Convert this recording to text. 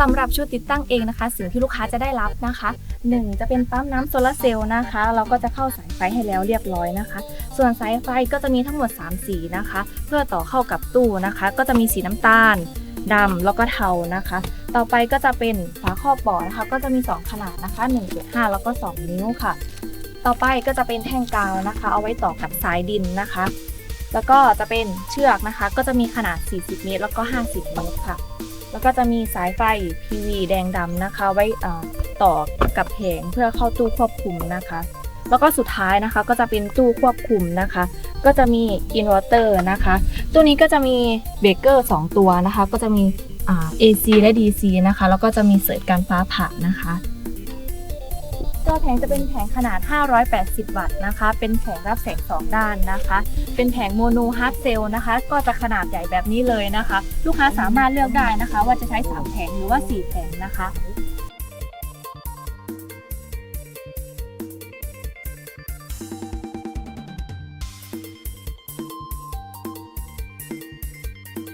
สำหรับชุดติดตั้งเองนะคะ สิ่งที่ลูกค้าจะได้รับนะคะ 1 จะเป็นปั๊มน้ำโซลาร์เซลล์นะคะ เราก็จะเข้าสายไฟให้แล้วเรียบร้อยนะคะ ส่วนสายไฟก็จะมีทั้งหมด 3 สีนะคะ เพื่อต่อเข้ากับตู้นะคะ ก็จะมีสีน้ำตาลดำแล้วก็เทานะคะ ต่อไปก็จะเป็นฝาครอบบ่อนะคะ ก็จะมี 2 ขนาดนะคะ 1.5 แล้วก็ 2 นิ้วค่ะ ต่อไปก็จะเป็นแท่งกาวนะคะ เอาไว้ต่อกับสายดินนะคะ แล้วก็จะเป็นเชือกนะคะ ก็จะมีขนาด 40 เมตร แล้วก็ 50 เมตรค่ะ แล้วก็จะมีสายไฟ PV แดงดำนะคะ ไว้อ่อต่อกับแผงเพื่อเข้าตู้ควบคุมนะคะ แล้วก็สุดท้ายนะคะก็จะเป็นตู้ควบคุมนะคะ ก็จะมีอินเวอร์เตอร์นะคะ ตัวนี้ก็จะมีเบรกเกอร์2ตัวนะคะ ก็จะมี AC และ DC นะคะ แล้วก็จะมีเสริร์การฟ้าผ่านะคะ ตัวแผงจะเป็นแผงขนาด 580 วัตต์นะคะ เป็นแผงรับแสง 2 ด้านนะคะ เป็นแผงโมโนฮาร์ดเซลนะคะ ก็จะขนาดใหญ่แบบนี้เลยนะคะ ลูกค้าสามารถเลือกได้นะคะ ว่าจะใช้ 3 แผงหรือว่า 4 แผงนะคะ